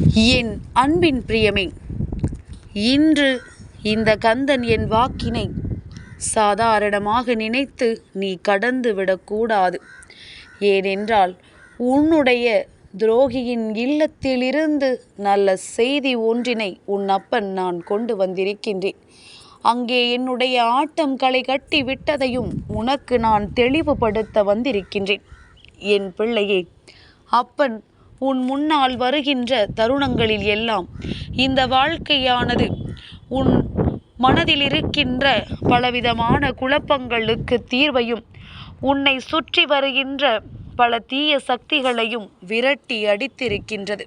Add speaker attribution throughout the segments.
Speaker 1: என் அன்பின் பிரியமே இன்று இந்த கந்தன் என் வாக்கினை சாதாரணமாக நினைத்து நீ கடந்து விடக்கூடாது. ஏனென்றால் உன்னுடைய துரோகியின் இல்லத்திலிருந்து நல்ல செய்தி ஒன்றினை உன் அப்பன் நான் கொண்டு வந்திருக்கின்றேன். அங்கே என்னுடைய ஆட்டம் களை கட்டி விட்டதையும் உனக்கு நான் தெளிவுபடுத்த வந்திருக்கின்றேன். என் பிள்ளையே அப்பன் உன் முன்னால் வருகின்ற தருணங்களில் எல்லாம் இந்த வாழ்க்கையானது உன் மனதில் இருக்கின்ற பலவிதமான குழப்பங்களுக்கு தீர்வையும் உன்னை சுற்றி வருகின்ற பல தீய சக்திகளையும் விரட்டி அடித்திருக்கின்றது.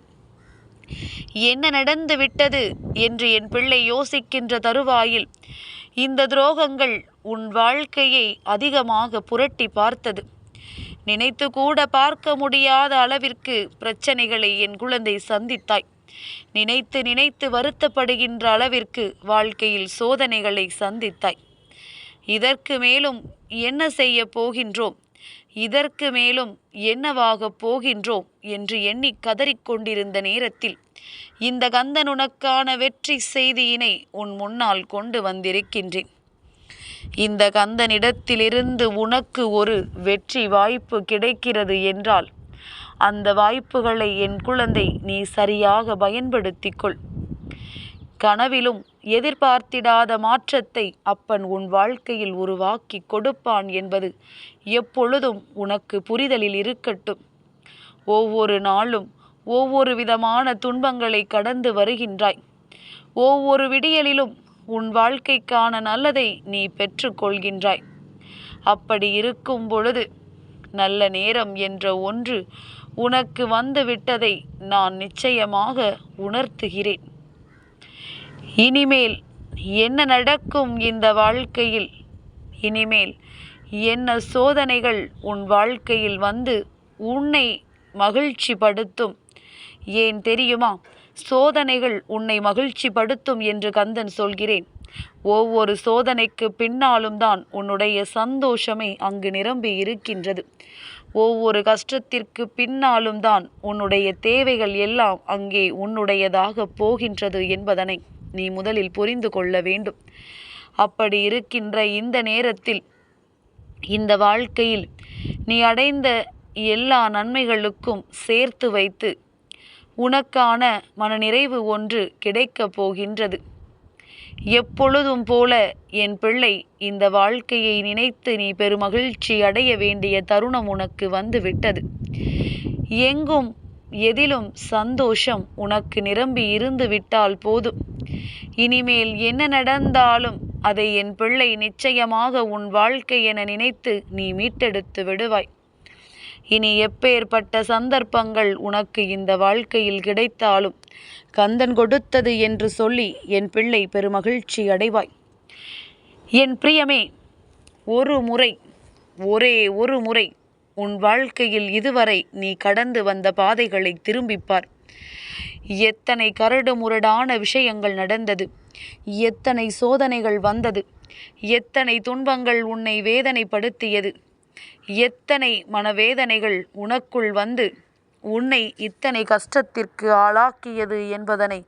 Speaker 1: என்ன நடந்து விட்டது என்று என் பிள்ளை யோசிக்கின்ற தருவாயில் இந்த துரோகங்கள் உன் வாழ்க்கையை அதிகமாக புரட்டி பார்த்தது. நினைத்து கூட பார்க்க முடியாத அளவிற்கு பிரச்சனைகளை என் குழந்தை சந்தித்தாய். நினைத்து நினைத்து வருத்தப்படுகின்ற அளவிற்கு வாழ்க்கையில் சோதனைகளை சந்தித்தாய். இதற்கு மேலும் என்ன செய்ய போகின்றோம்? இதற்கு மேலும் என்னவாகப் போகின்றோம்? என்று எண்ணி கதறிக்கொண்டிருந்த நேரத்தில் இந்த கந்தன் உனக்கான வெற்றி செய்தியினை உன் முன்னால் கொண்டு வந்திருக்கின்றேன். இந்த கந்தனிடத்திலிருந்து உனக்கு ஒரு வெற்றி வாய்ப்பு கிடைக்கிறது என்றால் அந்த வாய்ப்புகளை என் குழந்தை நீ சரியாக பயன்படுத்திக்கொள். கனவிலும் எதிர்பார்த்திடாத மாற்றத்தை அப்பன் உன் வாழ்க்கையில் உருவாக்கி கொடுப்பான் என்பது எப்பொழுதும் உனக்கு புரிதலில் இருக்கட்டும். ஒவ்வொரு நாளும் ஒவ்வொரு விதமான துன்பங்களை கடந்து வருகின்றாய். ஒவ்வொரு விடியலிலும் உன் வாழ்க்கைக்கான நல்லதை நீ பெற்றுக்கொள்கின்றாய். அப்படி இருக்கும் பொழுது நல்ல நேரம் என்ற ஒன்று உனக்கு வந்து விட்டதை நான் நிச்சயமாக உணர்த்துகிறேன். இனிமேல் என்ன நடக்கும் இந்த வாழ்க்கையில்? இனிமேல் என்ன சோதனைகள் உன் வாழ்க்கையில் வந்து உன்னை மகிழ்ச்சிப்படுத்தும்? ஏன் தெரியுமா? சோதனைகள் உன்னை மகிழ்ச்சிப்படுத்தும் என்று கந்தன் சொல்கிறேன். ஒவ்வொரு சோதனைக்கு பின்னாலும் தான் உன்னுடைய சந்தோஷமே அங்கு நிரம்பி இருக்கின்றது. ஒவ்வொரு கஷ்டத்திற்கு பின்னாலும் தான் உன்னுடைய தேவைகள் எல்லாம் அங்கே உன்னுடையதாக போகின்றது என்பதனை நீ முதலில் புரிந்து கொள்ள வேண்டும். அப்படி இருக்கின்ற இந்த நேரத்தில் இந்த வாழ்க்கையில் நீ அடைந்த எல்லா நன்மைகளுக்கும் சேர்த்து வைத்து உனக்கான மனநிறைவு ஒன்று கிடைக்கப் போகின்றது. எப்பொழுதும் போல என் பிள்ளை இந்த வாழ்க்கையை நினைத்து நீ பெருமகிழ்ச்சி அடைய வேண்டிய தருணம் உனக்கு வந்து விட்டது எங்கும் எதிலும் சந்தோஷம் உனக்கு நிரம்பி இருந்து விட்டால் போதும். இனிமேல் என்ன நடந்தாலும் அதை என் பிள்ளை நிச்சயமாக உன் வாழ்க்கை என நினைத்து நீ மீட்டெடுத்து விடுவாய். இனி எப்பேற்பட்ட சந்தர்ப்பங்கள் உனக்கு இந்த வாழ்க்கையில் கிடைத்தாலும் கந்தன் கொடுத்தது என்று சொல்லி என் பிள்ளை பெருமகிழ்ச்சி அடைவாய். என் பிரியமே ஒரு முறை ஒரே ஒரு முறை உன் வாழ்க்கையில் இதுவரை நீ கடந்து வந்த பாதைகளை திரும்பிப்பார். எத்தனை கரடு முரடான விஷயங்கள் நடந்தது எத்தனை சோதனைகள் வந்தது எத்தனை துன்பங்கள் உன்னை வேதனைப்படுத்தியது எத்தனை மனவேதனைகள் உனக்குள் வந்து உன்னை இத்தனை கஷ்டத்திற்கு ஆளாக்கியது என்பதனை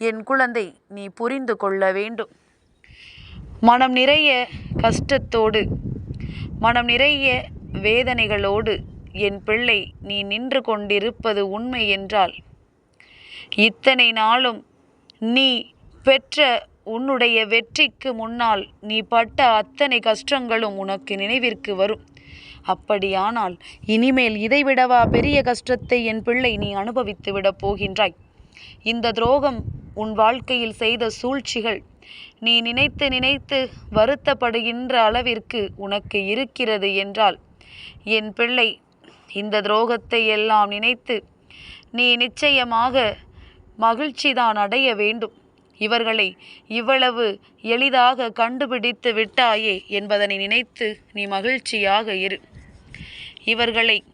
Speaker 1: என் குழந்தை நீ புரிந்து கொள்ள வேண்டும். மனம் நிறைய கஷ்டத்தோடு மனம் நிறைய வேதனைகளோடு என் பிள்ளை நீ நின்று கொண்டிருப்பது உண்மை என்றால் இத்தனை நாளும் நீ பெற்ற உன்னுடைய வெற்றிக்கு முன்னால் நீ பட்ட அத்தனை கஷ்டங்களும் உனக்கு நினைவிற்கு வரும். அப்படியானால் இனிமேல் இதைவிடவா பெரிய கஷ்டத்தை என் பிள்ளை நீ அனுபவித்து விடப் போகின்றாய்? இந்த துரோகம் உன் வாழ்க்கையில் செய்த சூழ்ச்சிகள் நீ நினைத்து நினைத்து வருத்தப்படுகின்ற அளவிற்கு உனக்கு இருக்கிறது என்றால் என் பிள்ளை இந்த துரோகத்தை எல்லாம் நினைத்து நீ நிச்சயமாக மகிழ்ச்சிதான் அடைய வேண்டும். இவர்களை இவ்வளவு எளிதாக கண்டுபிடித்து விட்டாயே என்பதனை நினைத்து நீ மகிழ்ச்சியாக இரு. இவர்களை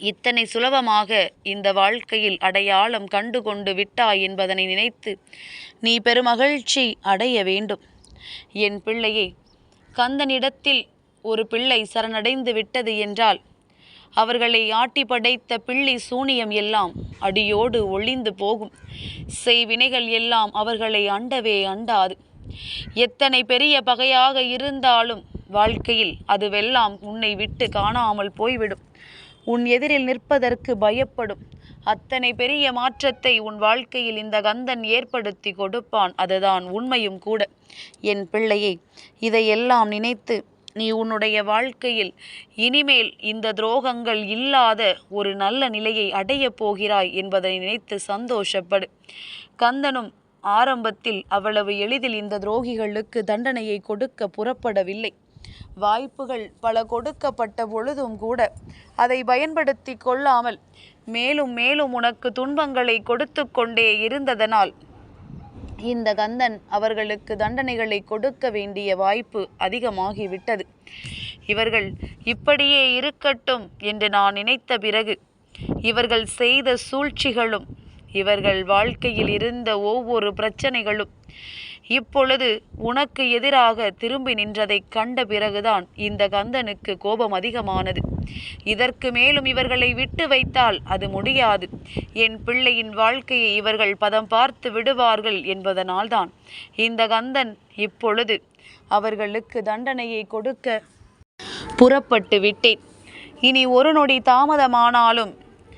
Speaker 1: இத்தனை சுலபமாக இந்த வாழ்க்கையில் அடையாளம் கண்டு கொண்டு விட்டாய் என்பதனை நினைத்து நீ பெருமகிழ்ச்சி அடைய வேண்டும். என் பிள்ளையே கந்தனிடத்தில் ஒரு பிள்ளை சரணடைந்து விட்டது என்றால் அவர்களை ஆட்டி படைத்த பிள்ளி சூனியம் எல்லாம் அடியோடு ஒளிந்து போகும். செய்வினைகள் எல்லாம் அவர்களை அண்டவே அண்டாது. எத்தனை பெரிய பகையாக இருந்தாலும் வாழ்க்கையில் அதுவெல்லாம் உன்னை விட்டு காணாமல் போய்விடும். உன் எதிரில் நிற்பதற்கு பயப்படும். அத்தனை பெரிய மாற்றத்தை உன் வாழ்க்கையில் இந்த கந்தன் ஏற்படுத்தி கொடுப்பான் அதுதான் உண்மையும் கூட. என் பிள்ளையை இதையெல்லாம் நினைத்து நீ உன்னுடைய வாழ்க்கையில் இனிமேல் இந்த துரோகங்கள் இல்லாத ஒரு நல்ல நிலையை அடையப் போகிறாய் என்பதை நினைத்து சந்தோஷப்படு. கந்தனும் ஆரம்பத்தில் அவ்வளவு எளிதில் இந்த துரோகிகளுக்கு தண்டனையை கொடுக்க புறப்படவில்லை. வாய்ப்புகள் பல கொடுக்கப்பட்ட பொழுதும் கூட அதை பயன்படுத்தி கொள்ளாமல் மேலும் மேலும் உனக்கு துன்பங்களை கொடுத்து கொண்டே இருந்ததனால் இந்த கந்தன் அவர்களுக்கு தண்டனைகளை கொடுக்க வேண்டிய வாய்ப்பு அதிகமாகிவிட்டது. இவர்கள் இப்படியே இருக்கட்டும் என்று நான் நினைத்த பிறகு இவர்கள் செய்த சூழ்ச்சிகளும் இவர்கள் வாழ்க்கையில் இருந்த ஒவ்வொரு பிரச்சனைகளும் இப்பொழுது உனக்கு எதிராக திரும்பி நின்றதைக் கண்ட பிறகுதான் இந்த கந்தனுக்கு கோபம் அதிகமானது. இதற்கு மேலும் இவர்களை விட்டு வைத்தால் அது முடியாது. என் பிள்ளையின் வாழ்க்கையை இவர்கள் பதம் பார்த்து விடுவார்கள் என்பதனால்தான் இந்த கந்தன் இப்பொழுது அவர்களுக்கு தண்டனையை கொடுக்க புறப்பட்டு விட்டேன். இனி ஒரு நொடி தாமதமானாலும்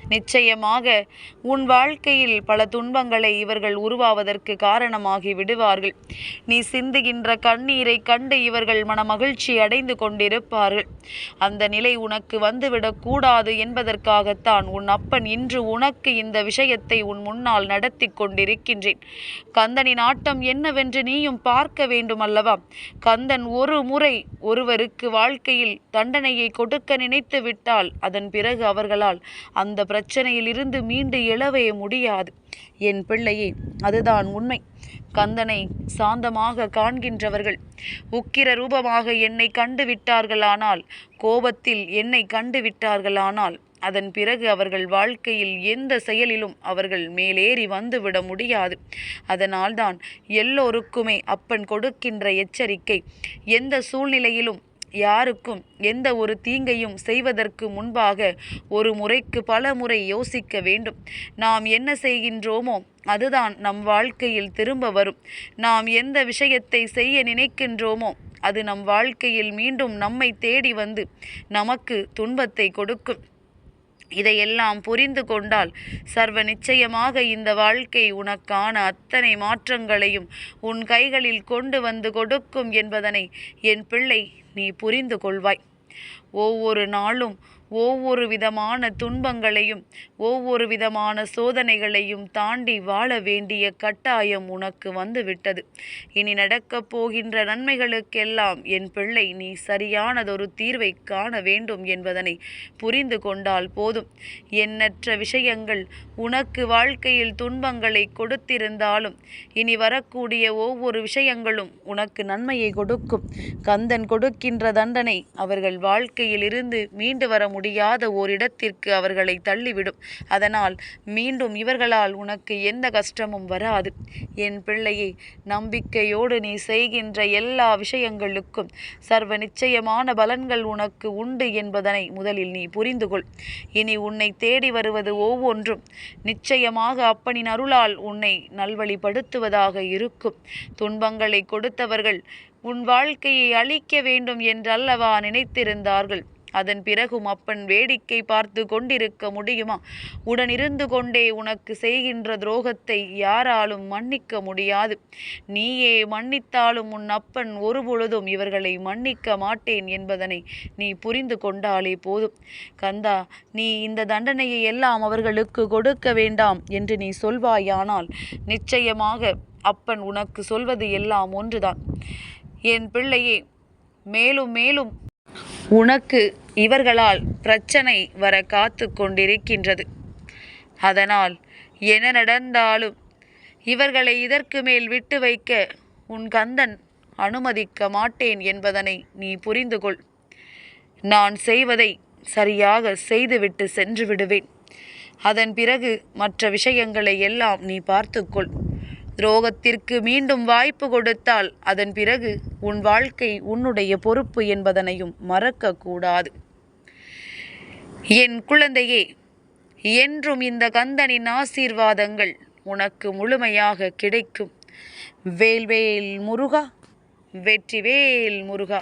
Speaker 1: நிச்சயமாக உன் வாழ்க்கையில் பல துன்பங்களை இவர்கள் உருவாவதற்கு காரணமாகி விடுவார்கள். நீ சிந்துகின்ற கண்ணீரை கண்டு இவர்கள் மனமகிழ்ச்சி அடைந்து கொண்டிருப்பார்கள். அந்த நிலை உனக்கு வந்துவிடக் கூடாது என்பதற்காகத்தான் உன் அப்பன் இன்று உனக்கு இந்த விஷயத்தை உன் முன்னால் நடத்தி கொண்டிருக்கின்றேன். கந்தனின் ஆட்டம் என்னவென்று நீயும் பார்க்க வேண்டும் அல்லவா கந்தன் ஒரு முறை ஒருவருக்கு வாழ்க்கையில் தண்டனையை கொடுக்க நினைத்து விட்டால் அதன் பிறகு அவர்களால் அந்த பிரச்சனையிலிருந்து மீண்டு எழவே முடியாது. என் பிள்ளையே அதுதான் உண்மை. கந்தனை சாந்தமாக காண்கின்றவர்கள் உக்கிர ரூபமாக என்னை கண்டு விட்டார்களானால் கோபத்தில் என்னை கண்டு விட்டார்களானால் அதன் பிறகு அவர்கள் வாழ்க்கையில் எந்த செயலிலும் அவர்கள் மேலேறி வந்துவிட முடியாது. அதனால்தான் எல்லோருக்குமே அப்பன் கொடுக்கின்ற எச்சரிக்கை எந்த சூழ்நிலையிலும் யாருக்கும் எந்த ஒரு தீங்கையும் செய்வதற்கு முன்பாக ஒரு முறைக்கு பல முறை யோசிக்க வேண்டும். நாம் என்ன செய்கின்றோமோ அதுதான் நம் வாழ்க்கையில் திரும்ப வரும். நாம் எந்த விஷயத்தை செய்ய நினைக்கின்றோமோ அது நம் வாழ்க்கையில் மீண்டும் நம்மை தேடி வந்து நமக்கு துன்பத்தை கொடுக்கும். இதையெல்லாம் புரிந்து கொண்டால் சர்வ நிச்சயமாக இந்த வாழ்க்கை உனக்கான அத்தனை மாற்றங்களையும் உன் கைகளில் கொண்டு வந்து கொடுக்கும் என்பதனை என் பிள்ளை நீ புரிந்து கொள்வாய். ஒவ்வொரு நாளும் ஒவ்வொரு விதமான துன்பங்களையும் ஒவ்வொரு விதமான சோதனைகளையும் தாண்டி வாழ வேண்டிய கட்டாயம் உனக்கு வந்துவிட்டது. இனி நடக்கப் போகின்ற நன்மைகளுக்கெல்லாம் என் பிள்ளை நீ சரியானதொரு தீர்வை காண வேண்டும் என்பதனை புரிந்து கொண்டால் போதும். எண்ணற்ற விஷயங்கள் உனக்கு வாழ்க்கையில் துன்பங்களை கொடுத்திருந்தாலும் இனி வரக்கூடிய ஒவ்வொரு விஷயங்களும் உனக்கு நன்மையை கொடுக்கும். கந்தன் கொடுக்கின்ற தண்டனை அவர்கள் வாழ்க்கையில் இருந்து மீண்டு வர முடியாத ஓரிடத்திற்கு அவர்களை தள்ளிவிடும். அதனால் மீண்டும் இவர்களால் உனக்கு எந்த கஷ்டமும் வராது. என் பிள்ளையை நம்பிக்கையோடு நீ செய்கின்ற எல்லா விஷயங்களுக்கும் சர்வ நிச்சயமான பலன்கள் உனக்கு உண்டு என்பதனை முதலில் நீ புரிந்து கொள் இனி உன்னை தேடி வருவது ஒவ்வொன்றும் நிச்சயமாக அப்பனின் அருளால் உன்னை நல்வழிப்படுத்துவதாக இருக்கும். துன்பங்களை கொடுத்தவர்கள் உன் வாழ்க்கையை அழிக்க வேண்டும் என்றல்லவா நினைத்திருந்தார்கள். அதன் பிறகும் அப்பன் வேடிக்கை பார்த்து கொண்டிருக்க முடியுமா? உடனிருந்து கொண்டே உனக்கு செய்கின்ற துரோகத்தை யாராலும் மன்னிக்க முடியாது. நீயே மன்னித்தாலும் உன் அப்பன் ஒருபொழுதும் இவர்களை மன்னிக்க மாட்டேன் என்பதனை நீ புரிந்து கொண்டாலே போதும். கந்தா நீ இந்த தண்டனையை எல்லாம் அவர்களுக்கு கொடுக்க வேண்டாம் என்று நீ சொல்வாயானால் நிச்சயமாக அப்பன் உனக்கு சொல்வது எல்லாம் ஒன்றுதான். என் பிள்ளையே மேலும் மேலும் உனக்கு இவர்களால் பிரச்சனை வர காத்து கொண்டிருக்கின்றது. அதனால் என்ன நடந்தாலும் இவர்களை இதற்கு மேல் விட்டு வைக்க உன் கந்தன் அனுமதிக்க மாட்டேன் என்பதனை நீ புரிந்து கொள் நான் செய்வதை சரியாக செய்துவிட்டு சென்று விடுவேன். அதன் பிறகு மற்ற விஷயங்களை எல்லாம் நீ பார்த்துக்கொள். துரோகத்திற்கு மீண்டும் வாய்ப்பு கொடுத்தால் அதன் பிறகு உன் வாழ்க்கை உன்னுடைய பொறுப்பு என்பதனையும் மறக்கக்கூடாது. என் குழந்தையே என்றும் இந்த கந்தனின் ஆசீர்வாதங்கள் உனக்கு முழுமையாக கிடைக்கும். வேல்வேல் முருகா வெற்றிவேல் முருகா.